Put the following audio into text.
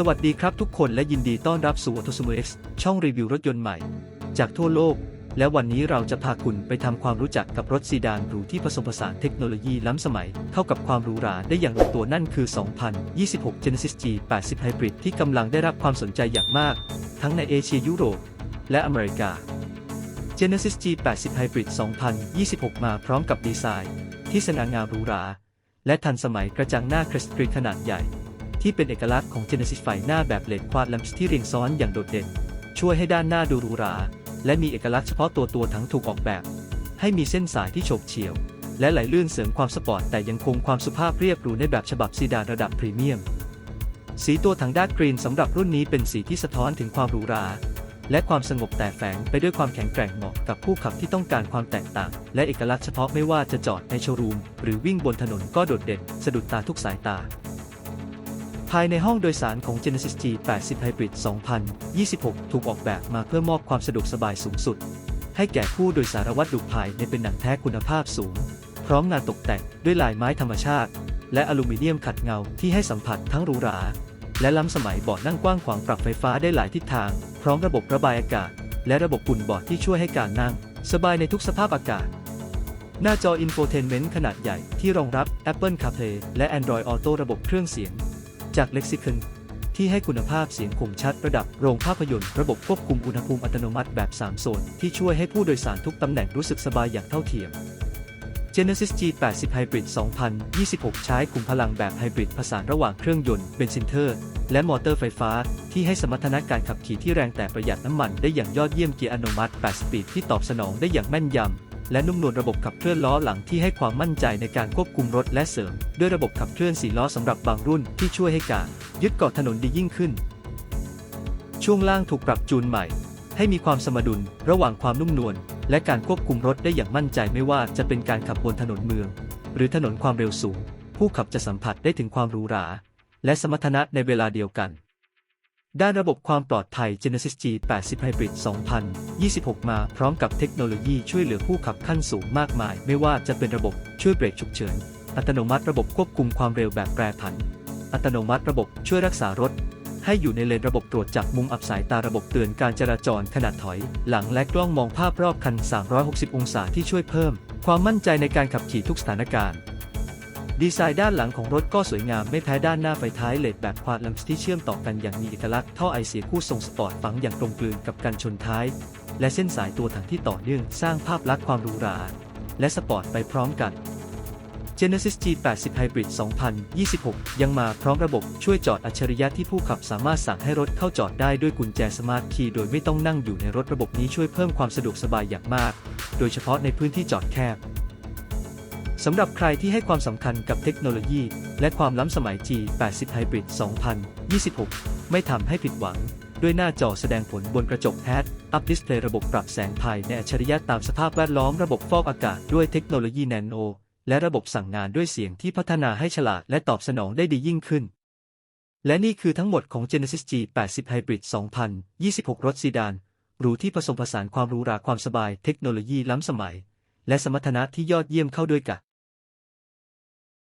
สวัสดีครับทุกคนและยินดีต้อนรับสู่ Autosumo X ช่องรีวิวรถยนต์ใหม่ จากทั่วโลก และวันนี้เราจะพาคุณไปทำความรู้จักกับรถซีดานหรูที่ผสมผสานเทคโนโลยีล้ำสมัย เข้ากับความหรูหราได้อย่างลงตัวนั่นคือ 2026 Genesis G80 Hybrid ที่กำลังได้รับความสนใจอย่างมาก ทั้งในเอเชียยุโรป และอเมริกา Genesis G80 Hybrid 2026 มาพร้อมกับดีไซน์ ที่สง่างามหรูหราและทันสมัยกระจังหน้าคริสตรีขนาดใหญ่ ที่เป็นเอกลักษณ์ของ Genesis ไฟหน้าแบบเลดควาดแลมส์ที่เรียงซ้อนอย่างโดดเด่น ช่วยให้ด้านหน้าดูหรูหรา และมีเอกลักษณ์เฉพาะตัวตัวทั้งถูกออกแบบ ให้มีเส้นสายที่โฉบเฉี่ยว และไหลลื่นเสริมความสปอร์ตแต่ยังคงความสุภาพเรียบหรูในแบบฉบับซีดานระดับพรีเมียม สีตัวถังด้านกรีนสำหรับรุ่นนี้เป็นสีที่สะท้อนถึงความหรูหราและความสงบแต่แฝงไปด้วยความแข็งแกร่งเหมาะกับผู้ขับที่ต้องการความแตกต่าง และเอกลักษณ์เฉพาะไม่ว่าจะจอดในโชว์รูม หรือวิ่งบนถนนก็โดดเด่น สะดุดตาทุกสายตา ภายในห้องโดยสารของ Genesis G80 Hybrid 2026 ถูกออกแบบมาเพื่อมอบความสะดวกสบายสูงสุด ให้แก่ผู้โดยสารวัตถุภายในเป็นหนังแท้คุณภาพสูง พร้อมงานตกแต่งด้วยลายไม้ธรรมชาติ และอลูมิเนียมขัดเงาที่ให้สัมผัสทั้งหรูหรา และล้ำสมัยเบาะนั่งกว้างขวางปรับไฟฟ้าได้หลายทิศทาง พร้อมระบบระบายอากาศ และระบบอุ่นเบาะที่ช่วยให้การนั่ง สบายในทุกสภาพอากาศหน้าจอ Infotainment ขนาดใหญ่ที่รองรับ Apple CarPlay และ Android Auto ระบบเครื่องเสียง จาก Lexicon ที่ให้คุณภาพเสียงคมชัดระดับโรงภาพยนตร์ระบบควบคุมอุณหภูมิอัตโนมัติแบบ 3 โซน ที่ช่วยให้ผู้โดยสารทุกตำแหน่งรู้สึกสบายอย่างเท่าเทียม Genesis G80 Hybrid 2026 ใช้กลุ่มพลังแบบไฮบริดผสานระหว่างเครื่องยนต์เบนซินเทอร์ และมอเตอร์ไฟฟ้า ที่ให้สมรรถนะการขับขี่ที่แรงแต่ประหยัดน้ำมันได้อย่างยอดเยี่ยมเกียร์อัตโนมัติ 8 สปีดที่ตอบสนองได้อย่างแม่นยำ และนุ่มนวลระบบขับเคลื่อนล้อหลังที่ให้ความมั่นใจในการควบคุมรถและเสริม ด้วยระบบขับเคลื่อน4ล้อสำหรับบางรุ่นที่ช่วยให้การยึดเกาะถนนดียิ่งขึ้น ช่วงล่างถูกปรับจูนใหม่ ให้มีความสมดุลระหว่างความนุ่มนวลและการควบคุมรถได้อย่างมั่นใจไม่ว่าจะเป็นการขับบนถนนเมือง หรือถนนความเร็วสูง ผู้ขับจะสัมผัสได้ถึงความหรูหรา และสมรรถนะในเวลาเดียวกัน ด้านระบบความปลอดภัย Genesis G80 Hybrid 2026 มาพร้อมกับเทคโนโลยีช่วยเหลือผู้ขับขั้นสูงมากมาย ไม่ว่าจะเป็นระบบช่วยเบรกฉุกเฉิน อัตโนมัติระบบควบคุมความเร็วแบบแปรผัน อัตโนมัติระบบช่วยรักษารถ ให้อยู่ในเลนระบบตรวจจับมุมอับสายตาระบบเตือนการจราจรขนาดถอย หลังและกล้องมองภาพรอบคัน 360 องศาที่ช่วยเพิ่ม ความมั่นใจในการขับขี่ทุกสถานการณ์ ดีไซน์ด้านหลังของรถก็สวยงามไม่แพ้ด้านหน้าไฟท้ายเลดแบบควาดลัมส์ที่เชื่อมต่อกันอย่างมีเอกลักษณ์ท่อไอเสียคู่ทรงสปอร์ตฝังอย่างตรงกลืนกับกันชนท้าย และเส้นสายตัวถังที่ต่อเนื่องสร้างภาพลักษณ์ความหรูหราและสปอร์ตไปพร้อมกัน Genesis G80 Hybrid 2026 ยังมาพร้อมระบบช่วยจอดอัจฉริยะที่ผู้ขับสามารถสั่งให้รถเข้าจอดได้ด้วยกุญแจสมาร์ทคีย์โดยไม่ต้องนั่งอยู่ในรถระบบนี้ช่วยเพิ่มความสะดวกสบายอย่างมาก โดยเฉพาะในพื้นที่จอดแคบ สำหรับใครที่ให้ความสำคัญกับเทคโนโลยี และความล้ำสมัย G80 Hybrid 2026 ไม่ทำให้ผิดหวัง ด้วยหน้าจอแสดงผลบนกระจก Head Up Display ระบบปรับแสงภายในอัจฉริยะตามสภาพแวดล้อมระบบฟอกอากาศด้วยเทคโนโลยี Nano และระบบสั่งงานด้วยเสียงที่พัฒนาให้ฉลาดและตอบสนองได้ดียิ่งขึ้น และนี่คือทั้งหมดของ Genesis G80 Hybrid 2026 รถซีดานหรูที่ผสมผสานความหรูหราความสบายเทคโนโลยีล้ำสมัย และสมรรถนะที่ยอดเยี่ยมเข้าด้วยกัน